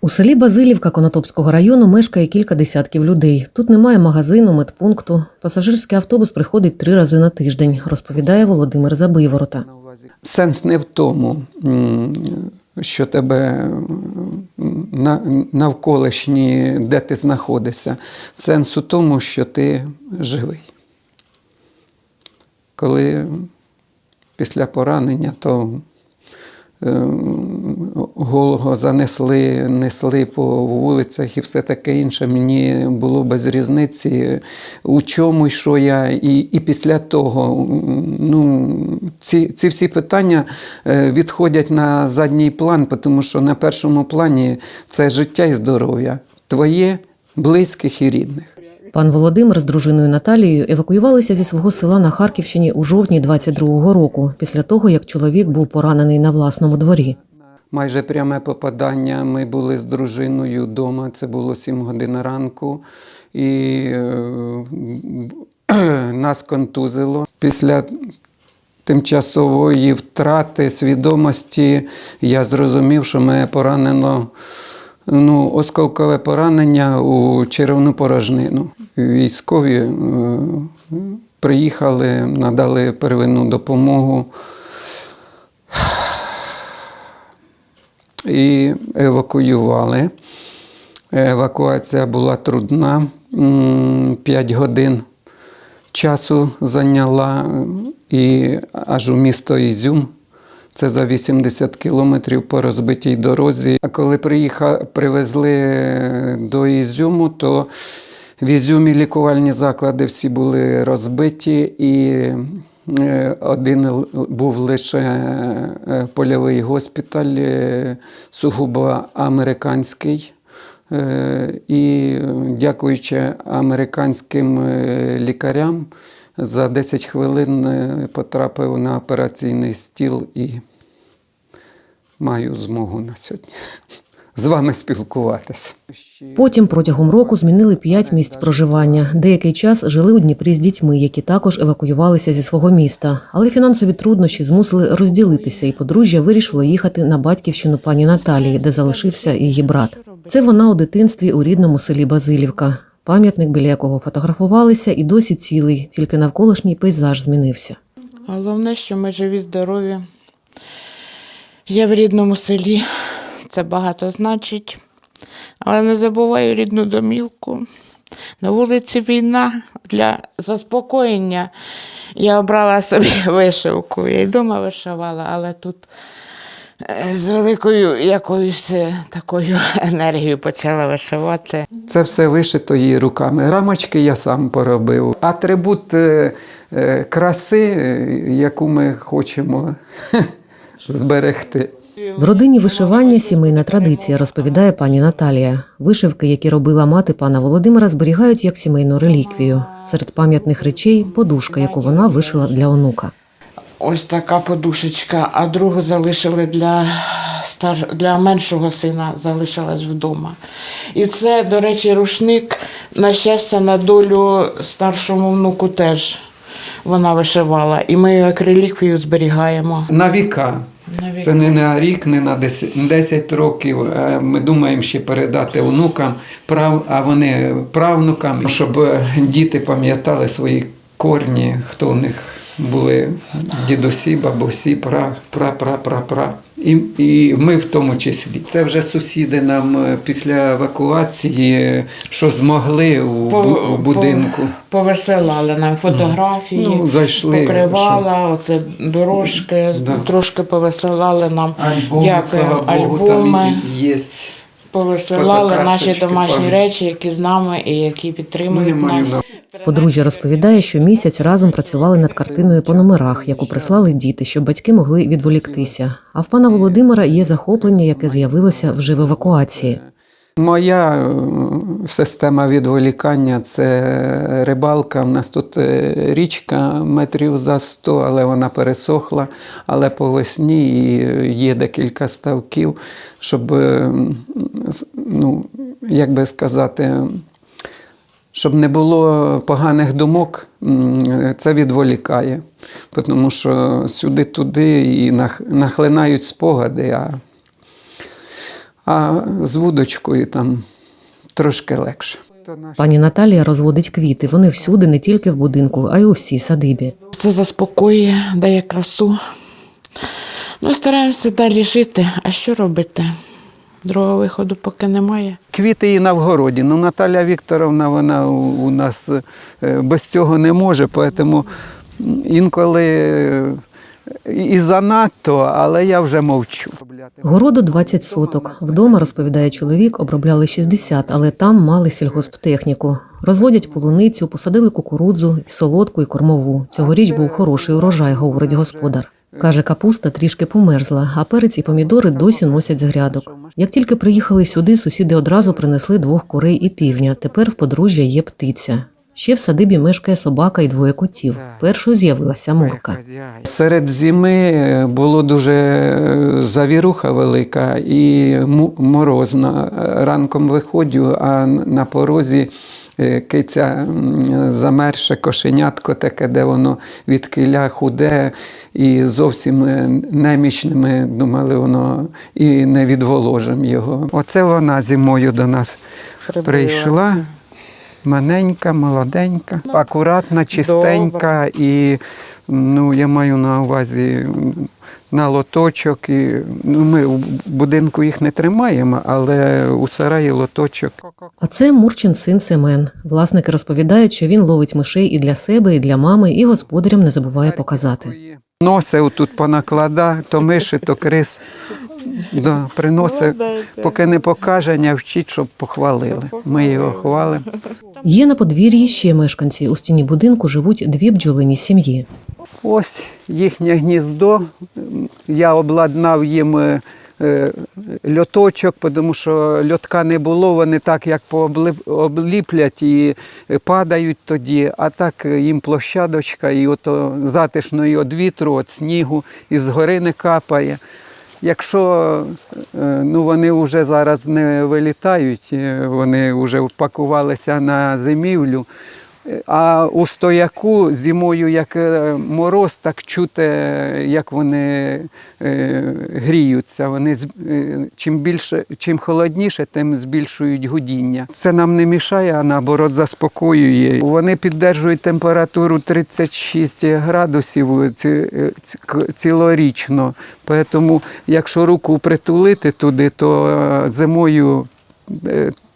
У селі Базилівка Конотопського району мешкає кілька десятків людей. Тут немає магазину, медпункту. Пасажирський автобус приходить три рази на тиждень, розповідає Володимир Забиворота. Сенс не в тому, що тебе навколишні, де ти знаходишся. Сенс у тому, що ти живий. Коли після поранення, то голого занесли, несли по вулицях і все таке інше. Мені було без різниці, у чому і що я. І, і після того ну, ці, ці всі питання е, відходять на задній план, тому що на першому плані це життя і здоров'я твоє, близьких і рідних. Пан Володимир з дружиною Наталією евакуювалися зі свого села на Харківщині у жовтні 22-го року, після того як чоловік був поранений на власному дворі. Майже пряме попадання. Ми були з дружиною вдома, це було 7 годин ранку, і е, нас контузило. Після тимчасової втрати свідомості я зрозумів, що мене поранено ну, осколкове поранення у черевну порожнину. Військові е, приїхали, надали первинну допомогу. і евакуювали. Евакуація була трудна, 5 годин часу зайняла і аж у місто Ізюм. Це за 80 кілометрів по розбитій дорозі. А коли приїхали, привезли до Ізюму, то в Ізюмі лікувальні заклади всі були розбиті, і е, один був лише е, польовий госпіталь, е, сугубо американський. І дякуючи американським лікарям, за 10 хвилин потрапив на операційний стіл і маю змогу на сьогодні з вами спілкуватися. Потім протягом року змінили п'ять місць проживання. Деякий час жили у Дніпрі з дітьми, які також евакуювалися зі свого міста. Але фінансові труднощі змусили розділитися, і подружжя вирішило їхати на батьківщину пані Наталії, де залишився її брат. Це вона у дитинстві у рідному селі Базилівка. Пам'ятник, біля якого фотографувалися, і досі цілий, тільки навколишній пейзаж змінився. Головне, що ми живі, здорові. Я в рідному селі, це багато значить. Але не забуваю рідну домівку. На вулиці війна для заспокоєння. Я обрала собі вишивку. Я й вдома вишивала, але тут е, з великою якоюсь е, такою енергією почала вишивати. Це все вишито її руками. Рамочки я сам поробив. Атрибут е, краси, яку ми хочемо зберегти. В родині вишивання сімейна традиція, розповідає пані Наталія. Вишивки, які робила мати пана Володимира, зберігають як сімейну реліквію. Серед пам'ятних речей подушка, яку вона вишила для онука. Ось така подушечка, а другу залишили для, стар... для меншого сина, залишилась вдома. І це, до речі, рушник, на щастя, на долю старшому внуку теж вона вишивала. І ми як реліквію зберігаємо. На віка. Це не на рік, не на 10, 10 років. Е, Ми думаємо ще передати онукам, прав, а вони правнукам, щоб діти пам'ятали свої корні, хто у них були дідусі, бабусі, пра, пра, пра, пра, пра. І, і ми в тому числі. Це вже сусіди нам е, після евакуації, е, що змогли у, По- бу- у будинку. по- Повисилали нам фотографії, Ну, зайшли, покривала, оце дорожки, Да. трошки повисилали нам. Альбоми, Дякуємо, альбоми. там є. Повисилали наші домашні речі, які з нами і які Ну, підтримують маю нас. Подружжя розповідає, що місяць разом працювали над картиною по номерах, яку прислали діти, щоб батьки могли відволіктися. А в пана Володимира є захоплення, яке з'явилося вже в евакуації. Моя е, система відволікання це рибалка. У нас тут е, річка метрів за 100, але вона пересохла. Але по весні є декілька ставків, щоб, е, ну, як би сказати, щоб не було поганих думок, це відволікає. Тому що сюди-туди і нахлинають спогади. А а з вудочкою там трошки легше. Пані Наталія розводить квіти. Вони всюди, не тільки в будинку, а й у всій садибі. Це заспокоює, дає красу. Ну, стараємося далі жити. А що робити? Другого виходу поки немає. Квіти і на вгороді. Ну, Наталя Вікторовна, вона у, у нас е, без цього не може, тому інколи е, і занадто, але я вже мовчу. Городу 20 соток. Вдома, розповідає чоловік, обробляли 60, але там мали сільгосптехніку. Розводять полуницю, посадили кукурудзу, і солодку, і кормову. Цьогоріч був хороший урожай, говорить господар. Каже, капуста трішки померзла, а перець і помідори досі носять з грядок. Як тільки приїхали сюди, сусіди одразу принесли двох курей і півня. Тепер в подружжя є птиця. Ще в садибі мешкає собака і двоє котів. Першою з'явилася Мурка. Серед зими було дуже е, завіруха велика і му- морозно. Ранком виходжу, а на порозі е, киця замерше кошенятко таке, де воно від киля худе і зовсім е, немічними думали, воно і не відволожимо його. Оце вона зимою до нас прийшла. Маленька, молоденька, акуратна, чистенька і ну, я маю на увазі на лоточок. І, ну, ми в будинку їх не тримаємо, але у сараї лоточок. А це Мурчин син Семен. Власники розповідають, що він ловить мишей і для себе, і для мами, і господарям не забуває показати. Носи тут понаклада, то миші, то крис. Да, приносить, поки не покаже, не вчить, щоб похвалили. Ми його хвалимо. Є на подвір'ї ще мешканці. У стіні будинку живуть дві бджолині сім'ї. Ось їхнє гніздо. Я обладнав їм е, е, льоточок, тому що льотка не було, вони так як обліплять і падають тоді, а так їм площадочка, і ото затишно і від вітру, від снігу, і згори не капає. Якщо е, ну, вони вже зараз не вилітають, е, вони вже впакувалися на зимівлю. А у стояку зимою, як е, мороз, так чути, е, як вони е, гріються. Вони з- чим більше, чим холодніше, тим збільшують гудіння. Це нам не мішає, а наоборот заспокоює. Вони піддержують температуру 36 градусів ці- цілорічно. Тому, якщо руку притулити туди, то зимою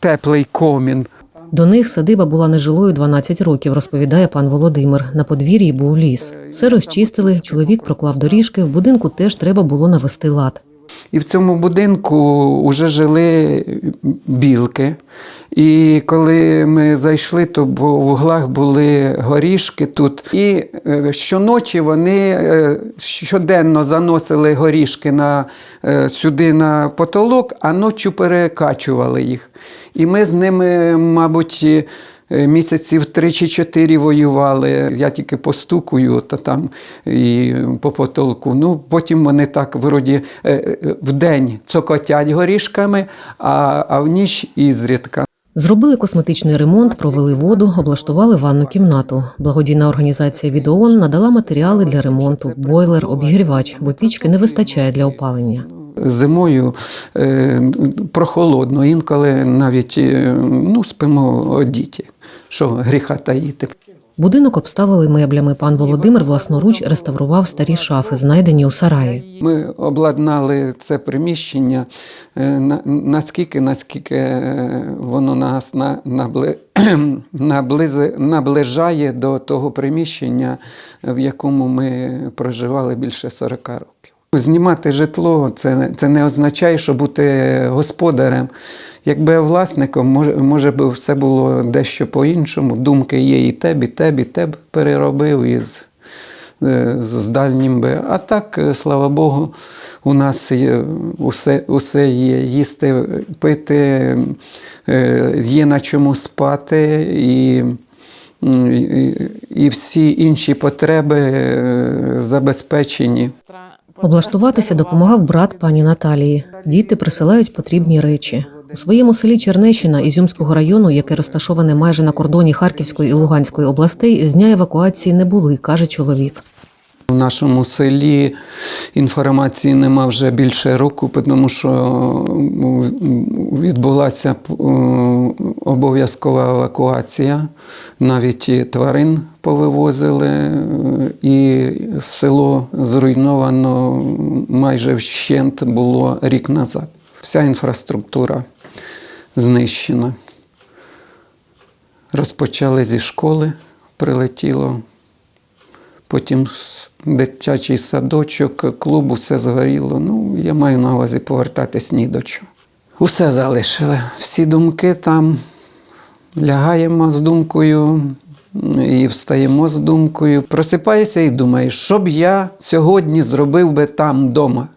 теплий комін. До них садиба була нежилою 12 років, розповідає пан Володимир. На подвір'ї був ліс. Все розчистили, чоловік проклав доріжки, в будинку теж треба було навести лад. І в цьому будинку вже жили білки. І коли ми зайшли, то в углах були горішки тут. І е, щоночі вони е, щоденно заносили горішки на, е, сюди на потолок, а ночі перекачували їх. І ми з ними, мабуть, Місяців три чи чотири воювали. Я тільки постукую то там і по потолку. Ну, потім вони так вроді е, е, вдень цокотять горішками, а, а в ніч ізрідка. Зробили косметичний ремонт, провели воду, облаштували ванну кімнату. Благодійна організація від ООН надала матеріали для ремонту, бойлер, обігрівач, бо пічки не вистачає для опалення. Зимою е, прохолодно, інколи навіть е, ну, спимо одіті, що гріха таїти. Будинок обставили меблями. Пан Володимир власноруч реставрував старі шафи, знайдені у сараї. Ми обладнали це приміщення е, на- наскільки, наскільки воно нас на, набли, наближає до того приміщення, в якому ми проживали більше 40 років. Знімати житло це, це не означає, що бути господарем. Якби власником, може, може би все було дещо по-іншому. Думки є і теб, і теб, і теб переробив із е, з дальнім би. А так, е, слава Богу, у нас усе, усе є. Їсти, пити, е, є на чому спати і, і, всі інші потреби забезпечені. Облаштуватися допомагав брат пані Наталії. Діти присилають потрібні речі. У своєму селі Чернещина Ізюмського району, яке розташоване майже на кордоні Харківської і Луганської областей, з дня евакуації не були, каже чоловік. В нашому селі інформації нема вже більше року, тому що відбулася е, обов'язкова евакуація. Навіть і тварин повивозили, е, і село зруйновано майже вщент було рік назад. Вся інфраструктура знищена. Розпочали зі школи, прилетіло. Потім дитячий садочок, клуб, усе згоріло. Ну, я маю на увазі повертатись ні до чого. Усе залишили. Всі думки там. Лягаємо з думкою і встаємо з думкою. Просипаєшся і думаєш, що б я сьогодні зробив би там вдома.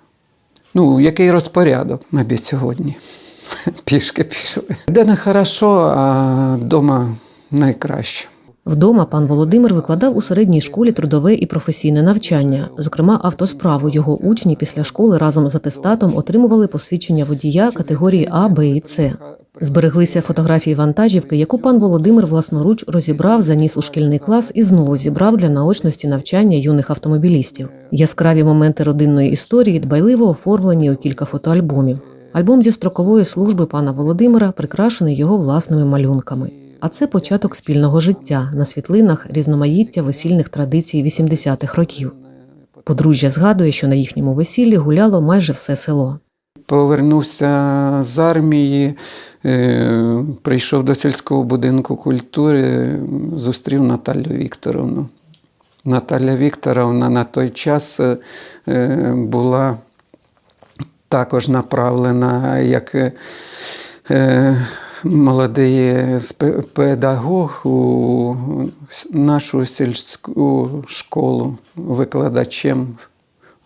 Ну, який розпорядок ми б сьогодні. Пішки пішли. Де не хорошо, а вдома найкраще. Вдома пан Володимир викладав у середній школі трудове і професійне навчання, зокрема автосправу. Його учні після школи разом з атестатом отримували посвідчення водія категорії А, Б і С. Збереглися фотографії вантажівки, яку пан Володимир власноруч розібрав, заніс у шкільний клас і знову зібрав для наочності навчання юних автомобілістів. Яскраві моменти родинної історії дбайливо оформлені у кілька фотоальбомів. Альбом зі строкової служби пана Володимира прикрашений його власними малюнками. А це початок спільного життя на світлинах різноманіття весільних традицій 80-х років. Подружжя згадує, що на їхньому весіллі гуляло майже все село. Повернувся з армії, е, прийшов до сільського будинку культури, зустрів Наталю Вікторовну. Наталя Вікторовна на той час е, була також направлена як е, молодий педагог у нашу сільську школу викладачем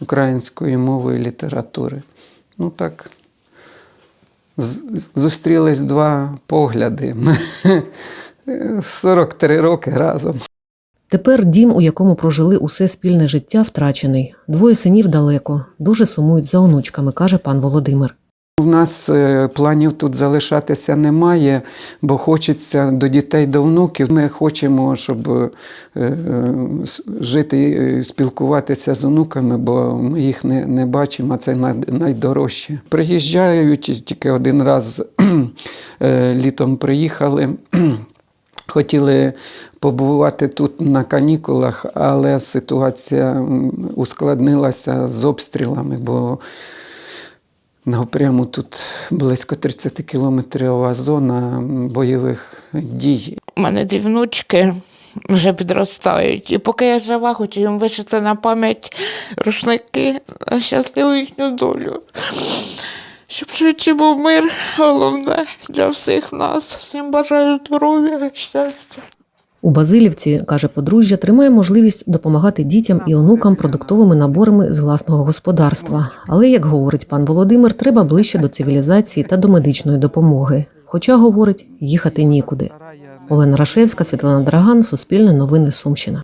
української мови і літератури. Ну так, зустрілись два погляди. 43 роки разом. Тепер дім, у якому прожили усе спільне життя, втрачений. Двоє синів далеко, дуже сумують за онучками, каже пан Володимир. У нас е, планів тут залишатися немає, бо хочеться до дітей, до внуків. Ми хочемо, щоб е, е, жити, спілкуватися з онуками, бо ми їх не, не бачимо, а це найдорожче. Приїжджають тільки один раз літом приїхали. Хотіли побувати тут на канікулах, але ситуація ускладнилася з обстрілами, бо Напряму тут близько 30 кілометрова зона бойових дій. У мене дві внучки вже підростають. І поки я жива, хочу їм вишити на пам'ять рушники на щасливу їхню долю. Щоб швидше був мир, головне для всіх нас. Всім бажаю здоров'я, щастя. У Базилівці, каже подружжя, тримає можливість допомагати дітям і онукам продуктовими наборами з власного господарства. Але, як говорить пан Володимир, треба ближче до цивілізації та до медичної допомоги. Хоча, говорить, їхати нікуди. Олена Рашевська, Світлана Драган, Суспільне новини Сумщина.